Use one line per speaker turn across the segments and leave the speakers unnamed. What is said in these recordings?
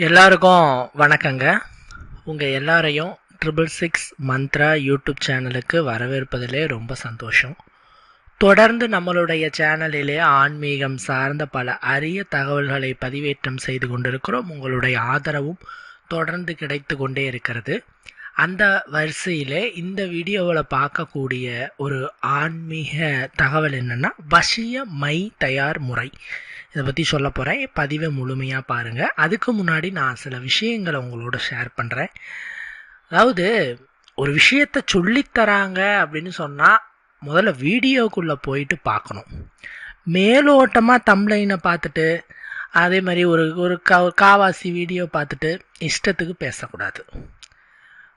எல்லாருக்கும் வணக்கங்க. உங்கள் எல்லாரையும் ட்ரிபிள் சிக்ஸ் மந்த்ரா யூடியூப் சேனலுக்கு வரவேற்பதிலே ரொம்ப சந்தோஷம். தொடர்ந்து நம்மளுடைய சேனலிலே ஆன்மீகம் சார்ந்த பல அரிய தகவல்களை பதிவேற்றம் செய்து கொண்டிருக்கிறோம். உங்களுடைய ஆதரவும் தொடர்ந்து கிடைத்து கொண்டே இருக்கிறது. அந்த வரிசையிலே இந்த வீடியோவில் பார்க்கக்கூடிய ஒரு ஆன்மீக தகவல் என்னென்னா வசிய மை தயார் முறை. இதை பற்றி சொல்ல போகிறேன் பதிவை முழுமையாக பாருங்கள் அதுக்கு முன்னாடி நான் சில விஷயங்களை உங்களோட ஷேர் பண்ணுறேன் அதாவது ஒரு விஷயத்தை சொல்லித்தராங்க அப்படின்னு சொன்னால் முதல்ல வீடியோக்குள்ளே போயிட்டு பார்க்கணும். மேலோட்டமாக தம்ளைனை பார்த்துட்டு அதே மாதிரி ஒரு ஒரு கா காவாசி வீடியோ பார்த்துட்டு இஷ்டத்துக்கு பேசக்கூடாது.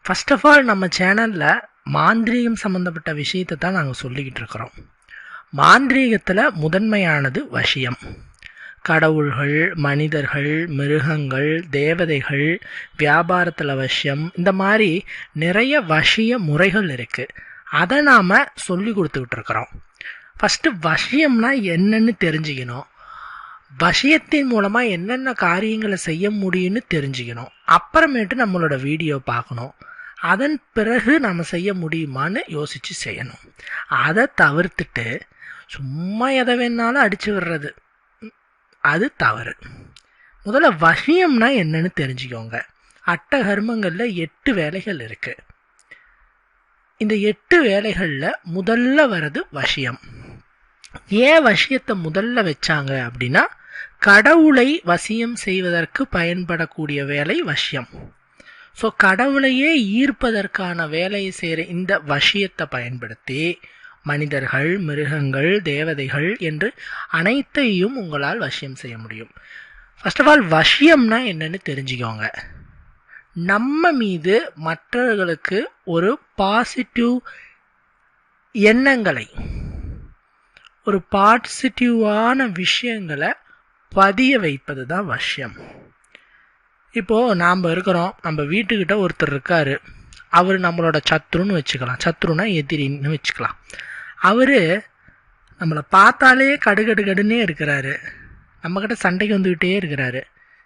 ஃபஸ்ட் ஆஃப் ஆல் நம்ம சேனலில் மாந்திரீகம் சம்மந்தப்பட்ட விஷயத்தை தான் நாங்கள் சொல்லிக்கிட்டு இருக்கிறோம். மாந்திரீகத்தில் முதன்மையானது வசியம். கடவுள்கள் மனிதர்கள் மிருகங்கள் தேவதைகள் வியாபாரத்தில் வசியம் இந்த மாதிரி நிறைய வசிய முறைகள் இருக்குது அதை நாம் சொல்லி கொடுத்துக்கிட்டு இருக்கிறோம். ஃபஸ்ட்டு வசியம்னா என்னன்னு தெரிஞ்சுக்கணும். வசியத்தின் மூலமாக என்னென்ன காரியங்களை செய்ய முடியும்னு தெரிஞ்சுக்கணும். அப்புறமேட்டு நம்மளோட வீடியோ பார்க்கணும். அதன் பிறகு நம்ம செய்ய முடியுமான்னு யோசித்து செய்யணும். அதை தவிர்த்துட்டு சும்மா எதை வேணாலும் அடித்து விடுறது. அது தவறு. முதல்ல வசியம்னா என்னன்னு தெரிஞ்சுக்கோங்க. அட்ட கர்மங்களில் எட்டு வேலைகள் இருக்குது இந்த எட்டு வேலைகளில் முதல்ல வர்றது வசியம். ஏன் வசியத்தை முதல்ல வச்சாங்க அப்படின்னா கடவுளை வசியம் செய்வதற்கு பயன்படக்கூடிய வேலை வசியம். ஸோ கடவுளையே ஈர்ப்பதற்கான வேலையை செய்கிற இந்த வசியத்தை பயன்படுத்தி மனிதர்கள் மிருகங்கள் தேவதைகள் என்று அனைத்தையும் உங்களால் வசியம் செய்ய முடியும். ஃபர்ஸ்ட் ஆஃப் ஆல் வசியம்னா என்னன்னு தெரிஞ்சுக்கோங்க. நம்ம மீது மற்றவர்களுக்கு ஒரு பாசிட்டிவ் எண்ணங்களை ஒரு பாசிட்டிவான விஷயங்களை பதிய வைப்பது தான் வசியம். இப்போது நாம் இருக்கிறோம் நம்ம வீட்டுக்கிட்ட ஒருத்தர் இருக்கார். அவர் நம்மளோட சத்ருன்னு வச்சுக்கலாம். சத்ருனா எதிரின்னு வச்சுக்கலாம். அவர் நம்மளை பார்த்தாலே கடுகடுகடுன்னே இருக்கிறாரு. நம்மக்கிட்ட சண்டைக்கு வந்துக்கிட்டே இருக்கிறாரு.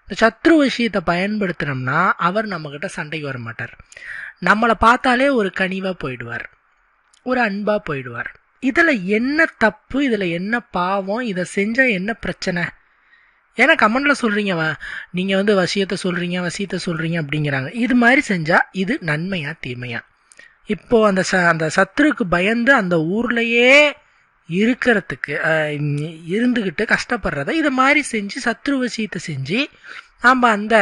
இந்த சத்ரு விஷயத்தை பயன்படுத்தினோம்னா அவர் நம்மக்கிட்ட சண்டைக்கு வர மாட்டார். நம்மளை பார்த்தாலே ஒரு கனிவாக போயிடுவார். ஒரு அன்பாக போயிடுவார். இதில் என்ன தப்பு இதில் என்ன பாவம் இதை செஞ்சால் என்ன பிரச்சனை? ஏன்னா கமெண்ட்ல சொல்றீங்க நீங்கள் வந்து வசியத்தை சொல்கிறீங்க வசியத்தை சொல்கிறீங்க அப்படிங்கிறாங்க. இது மாதிரி செஞ்சால் இது நன்மையா தீமையா? இப்போ அந்த ச அந்த சத்துருக்கு பயந்து அந்த ஊர்லேயே இருக்கிறதுக்கு இருந்துக்கிட்டு கஷ்டப்படுறத இதை மாதிரி செஞ்சு சத்ரு வசியத்தை செஞ்சு நாம் அந்த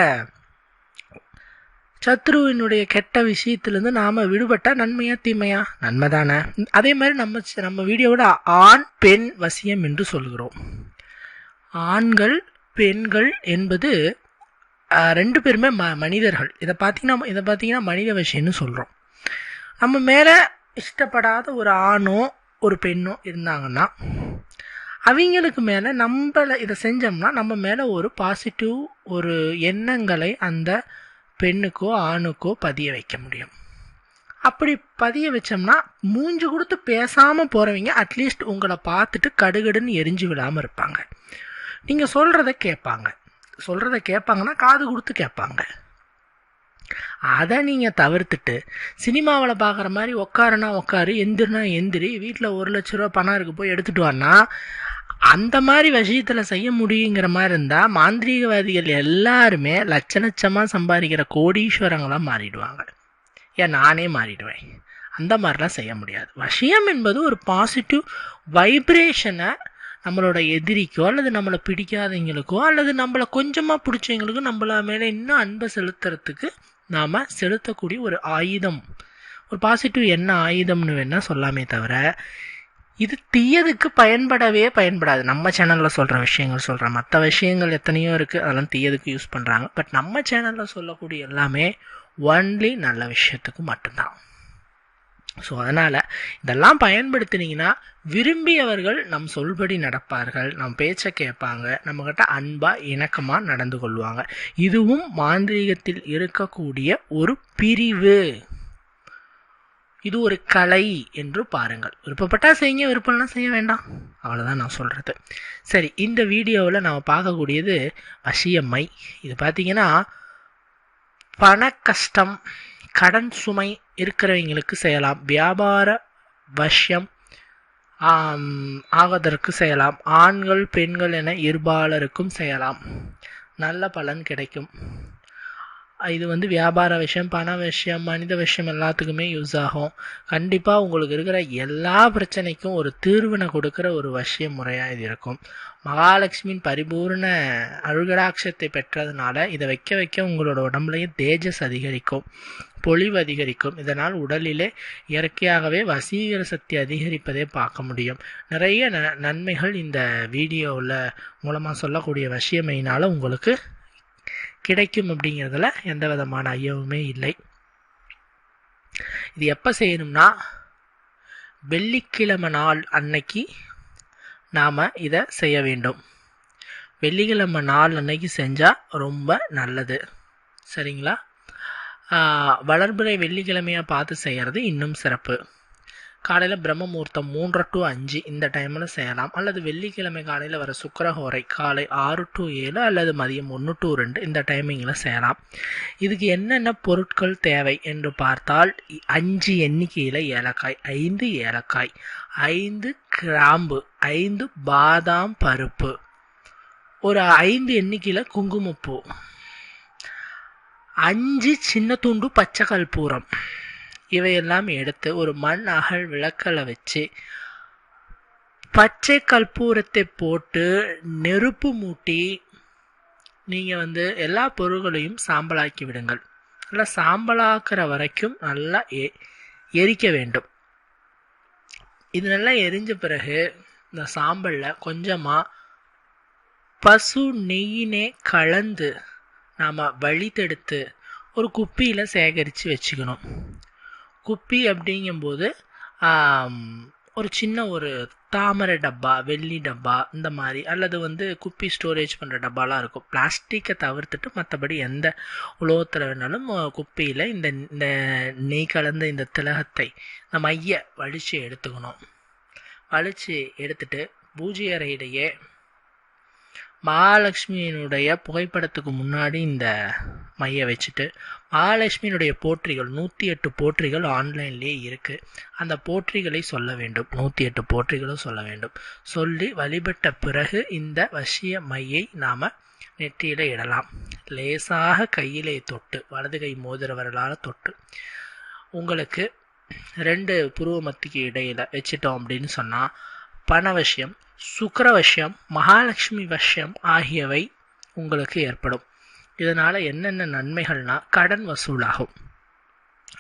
சத்ருவினுடைய கெட்ட விஷயத்துலேருந்து நாம் விடுபட்டால் நன்மையா தீமையா? நன்மை தானே. அதே மாதிரி நம்ம நம்ம வீடியோவோட ஆண் பெண் வசியம் என்று சொல்கிறோம். ஆண்கள் பெண்கள் என்பது ரெண்டு பேருமே ம மனிதர்கள். இதை பார்த்தீங்கன்னா இதை பார்த்தீங்கன்னா மனித விஷயம்னு சொல்கிறோம் நம்ம மேலே இஷ்டப்படாத ஒரு ஆணோ ஒரு பெண்ணோ இருந்தாங்கன்னா அவங்களுக்கு மேலே நம்மளை இதை செஞ்சோம்னா நம்ம மேலே ஒரு பாசிட்டிவ் ஒரு எண்ணங்களை அந்த பெண்ணுக்கோ ஆணுக்கோ பதிய வைக்க முடியும். அப்படி பதிய வச்சோம்னா மூஞ்சி கொடுத்து பேசாமல் போகிறவங்க அட்லீஸ்ட் உங்களை பார்த்துட்டு கடுகடுன்னு எரிஞ்சு விடாமல் இருப்பாங்க. நீங்கள் சொல்கிறத கேட்பாங்க. சொல்கிறத கேட்பாங்கன்னா காது கொடுத்து கேட்பாங்க. அதை நீங்கள் தவிர்த்துட்டு சினிமாவில் பார்க்குற மாதிரி உக்காருனா உக்காரு எந்திரினா எந்திரி வீட்டில் ஒரு லட்ச ரூபா பணம் இருக்கு போய் எடுத்துட்டு வானா அந்த மாதிரி விஷயத்தில் செய்ய முடியுங்கிற மாதிரி இருந்தால் மாந்திரீகவாதிகள் எல்லாருமே லட்ச லட்சமாக சம்பாதிக்கிற கோடீஸ்வரங்களாக மாறிடுவாங்க. ஏன் நானே மாறிடுவேன். அந்த மாதிரிலாம் செய்ய முடியாது. விஷயம் என்பது ஒரு பாசிட்டிவ் வைப்ரேஷனை நம்மளோட எதிரிக்கோ அல்லது நம்மளை பிடிக்காதவங்களுக்கோ அல்லது நம்மளை கொஞ்சமாக பிடிச்சவங்களுக்கோ நம்மள மேலே இன்னும் அன்பை செலுத்துறதுக்கு நாம் செலுத்தக்கூடிய ஒரு ஆயுதம். ஒரு பாசிட்டிவ் என்ன ஆயுதம்னு வேணால் சொல்லாமே தவிர இது தீயதுக்கு பயன்படவே பயன்படாது. நம்ம சேனலில் சொல்கிற விஷயங்கள் சொல்கிறேன் மற்ற விஷயங்கள் எத்தனையோ இருக்குது அதெல்லாம் தீயதுக்கு யூஸ் பண்ணுறாங்க பட் நம்ம சேனலில் சொல்லக்கூடிய எல்லாமே ஒன்லி நல்ல விஷயத்துக்கு மட்டும்தான். ஸோ அதனால் இதெல்லாம் பயன்படுத்தினீங்கன்னா விரும்பியவர்கள் நம் சொல்படி நடப்பார்கள் நம் பேச்சை கேட்பாங்க நம்மக்கிட்ட அன்பாக இணக்கமாக நடந்து கொள்வாங்க. இதுவும் மாந்திரீகத்தில் இருக்கக்கூடிய ஒரு பிரிவு. இது ஒரு கலை என்று பாருங்கள். விருப்பப்பட்டால் செய்யுங்க விருப்பம்லாம் செய்ய வேண்டாம். அவ்வளோதான் நான் சொல்கிறது சரி இந்த வீடியோவில் நாம் பார்க்கக்கூடியது வசியம்மை. இது பார்த்தீங்கன்னா பண கஷ்டம் கடன் சுமை இருக்கிறவங்களுக்கு செய்யலாம். வியாபார வஷ்யம் ஆவதற்கு செய்யலாம். ஆண்கள் பெண்கள் என இருபாலருக்கும் செய்யலாம். நல்ல பலன் கிடைக்கும். இது வந்து வியாபார விஷயம் பண விஷயம் மனித விஷயம் எல்லாத்துக்குமே யூஸ் ஆகும். கண்டிப்பாக உங்களுக்கு இருக்கிற எல்லா பிரச்சனைக்கும் ஒரு தீர்வினை கொடுக்குற ஒரு வசிய முறையாக இது இருக்கும். மகாலட்சுமியின் பரிபூர்ண அருகடாட்சத்தை பெற்றதுனால இதை வைக்க வைக்க உங்களோட உடம்புலையும் தேஜஸ் அதிகரிக்கும். பொலிவு அதிகரிக்கும். இதனால் உடலிலே இயற்கையாகவே வசீகர சக்தி அதிகரிப்பதை பார்க்க முடியும். நிறைய ந நன்மைகள் இந்த வீடியோவில் மூலமாக சொல்லக்கூடிய விஷயமையினால் உங்களுக்கு கிடைக்கும் அப்படிங்கிறதுல எந்த விதமான ஐயமுமே இல்லை. இது எப்போ செய்யணும்னா வெள்ளிக்கிழமை நாள் அன்னைக்கு நாம் இதை செய்ய வேண்டும். வெள்ளிக்கிழமை நாள் அன்னைக்கு செஞ்சால் ரொம்ப நல்லது. சரிங்களா? வளர்பிறை வெள்ளிக்கிழமையாக பார்த்து செய்கிறது இன்னும் சிறப்பு. காலையில் பிரம்மமூர்த்தம் மூன்று டு அஞ்சு இந்த டைமில் செய்யலாம். அல்லது வெள்ளிக்கிழமை காலையில் வர சுக்கரஹோரை காலை ஆறு டு ஏழு அல்லது மதியம் ஒன்று டு ரெண்டு இந்த டைமிங்கில் செய்யலாம். இதுக்கு என்னென்ன பொருட்கள் தேவை என்று பார்த்தால் அஞ்சு எண்ணிக்கையில் ஏலக்காய் ஐந்து ஏலக்காய் ஐந்து கிராம்பு ஐந்து பாதாம் பருப்பு ஒரு ஐந்து எண்ணிக்கையில் குங்குமப்பூ. அஞ்சு சின்ன துண்டு பச்சை கற்பூரம் இவையெல்லாம் எடுத்து ஒரு மண் அகல் விளக்கலை வச்சு பச்சை கற்பூரத்தை போட்டு நெருப்பு மூட்டி நீங்கள் வந்து எல்லா பொருள்களையும் சாம்பலாக்கி விடுங்கள். நல்லா சாம்பலாக்குற வரைக்கும் நல்லா எ எரிக்க வேண்டும். இது நல்லா எரிஞ்ச பிறகு இந்த சாம்பலில் கொஞ்சமாக பசு நெய்யினே கலந்து நாம் வழித்தெடுத்து ஒரு குப்பியில் சேகரித்து வச்சுக்கணும். குப்பி அப்படிங்கும்போது ஒரு சின்ன ஒரு தாமரை டப்பா வெள்ளி டப்பா இந்த மாதிரி அல்லது வந்து குப்பி ஸ்டோரேஜ் பண்ணுற டப்பாலாம் இருக்கும். பிளாஸ்டிக்கை தவிர்த்துட்டு மற்றபடி எந்த உலோகத்தில் வேணாலும் குப்பியில் இந்த இந்த நெய் கலந்த இந்த திலகத்தை இந்த மைய வலிச்சு எடுத்துக்கணும். வலிச்சு எடுத்துட்டு பூஜை அறையிலேயே மகாலட்சுமியினுடைய புகைப்படத்துக்கு முன்னாடி இந்த மைய வச்சுட்டு மகாலட்சுமியினுடைய போற்றிகள் நூற்றி எட்டு போற்றிகள் ஆன்லைன்லேயே இருக்குது அந்த போற்றிகளை சொல்ல வேண்டும். நூற்றி எட்டு போற்றிகளும் சொல்ல வேண்டும். சொல்லி வழிபட்ட பிறகு இந்த வசிய மையை நாம் நெற்றியில் இடலாம். லேசாக கையிலே தொட்டு வலது கை மோதிரவர்களால் தொட்டு உங்களுக்கு ரெண்டு புருவமத்துக்கு இடையில் வச்சிட்டோம் அப்படின்னு சொன்னால் பண விஷயம் சுக்கரவசியம் மகாலட்சுமி வசியம் ஆகியவை உங்களுக்கு ஏற்படும். இதனால் என்னென்ன நன்மைகள்னா கடன் வசூலாகும்.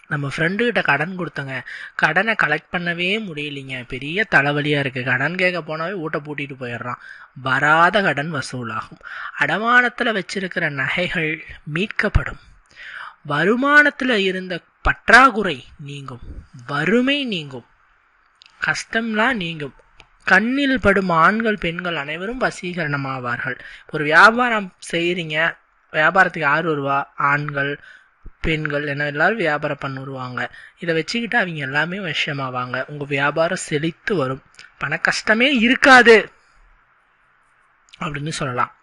நம்ம ஃப்ரெண்டுக்கிட்ட கடன் கொடுத்தங்க. கடனை கலெக்ட் பண்ணவே முடியலைங்க. பெரிய தலைவலியாக இருக்குது கடன் கேட்க போனாவே ஊட்ட பூட்டிட்டு போயிடுறான். வராத கடன் வசூலாகும். அடமானத்தில் வச்சிருக்கிற நகைகள் மீட்கப்படும். வருமானத்தில் இருந்த பற்றாக்குறை நீங்கும். வறுமை நீங்கும். கஷ்டம்லாம் நீங்கும். கண்ணில் படும் ஆண்கள் பெண்கள் அனைவரும் வசீகரணமாவார்கள். ஒரு வியாபாரம் செய்கிறீங்க வியாபாரத்துக்கு யார் வருவா? ஆண்கள் பெண்கள் என எல்லாரும் வியாபாரம் பண்ண வருவாங்க. இதை வச்சுக்கிட்டு அவங்க எல்லாமே விஷயமாவாங்க. உங்கள் வியாபாரம் செழித்து வரும். பண கஷ்டமே இருக்காது. அப்படின்னு சொல்லலாம்.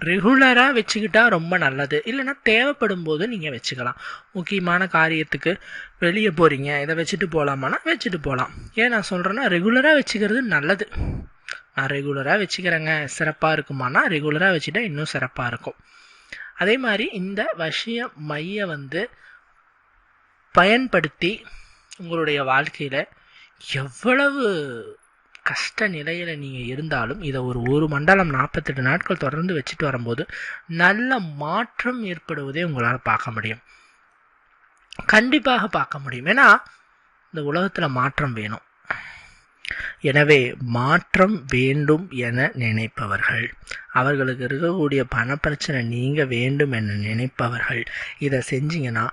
ரெகுலராக வச்சுக்கிட்டா ரொம்ப நல்லது. இல்லைன்னா தேவைப்படும் போது நீங்கள் வச்சுக்கலாம். முக்கியமான காரியத்துக்கு வெளியே போகிறீங்க இதை வச்சுட்டு போகலாமானா வச்சுட்டு போகலாம் ஏன் நான் சொல்கிறேன்னா ரெகுலராக வச்சுக்கிறது நல்லது. நான் ரெகுலராக வச்சுக்கிறேங்க. சிறப்பாக இருக்குமானா ரெகுலராக வச்சுட்டா இன்னும் சிறப்பாக இருக்கும். அதே மாதிரி இந்த வசிய மைய வந்து பயன்படுத்தி உங்களுடைய வாழ்க்கையில் எவ்வளவு கஷ்ட நிலையில் நீங்கள் இருந்தாலும் இதை ஒரு ஒரு மண்டலம் நாற்பத்தெட்டு நாட்கள் தொடர்ந்து வச்சுட்டு வரும்போது நல்ல மாற்றம் ஏற்படுவதே உங்களால் பார்க்க முடியும். கண்டிப்பாக பார்க்க முடியும். ஏன்னா இந்த உலகத்தில் மாற்றம் வேணும். எனவே மாற்றம் வேண்டும் என நினைப்பவர்கள். அவர்களுக்கு இருக்கக்கூடிய பணப்பிரச்சனை நீங்க வேண்டும் என நினைப்பவர்கள். இதை செஞ்சீங்கன்னா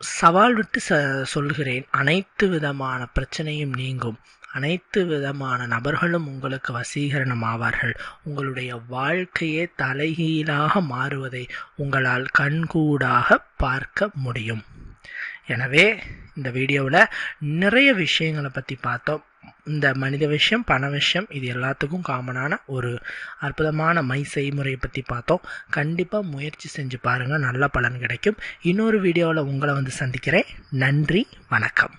சவால் விட்டு ச சொல்கிறேன் அனைத்து விதமான பிரச்சனையும் நீங்கும். அனைத்து விதமான நபர்களும் உங்களுக்கு வசீகரணம் ஆவார்கள் உங்களுடைய வாழ்க்கையே தலைகீழாக மாறுவதை உங்களால் கண்கூடாக பார்க்க முடியும். எனவே இந்த வீடியோவில் நிறைய விஷயங்களை பற்றி பார்த்தோம். இந்த மனித விஷயம் பண விஷயம் இது எல்லாத்துக்கும் காமனான ஒரு அற்புதமான மை செய்முறையை பற்றி பார்த்தோம். கண்டிப்பாக முயற்சி செஞ்சு பாருங்கள் நல்ல பலன் கிடைக்கும். இன்னொரு வீடியோவில் உங்களை வந்து சந்திக்கிறேன். நன்றி வணக்கம்.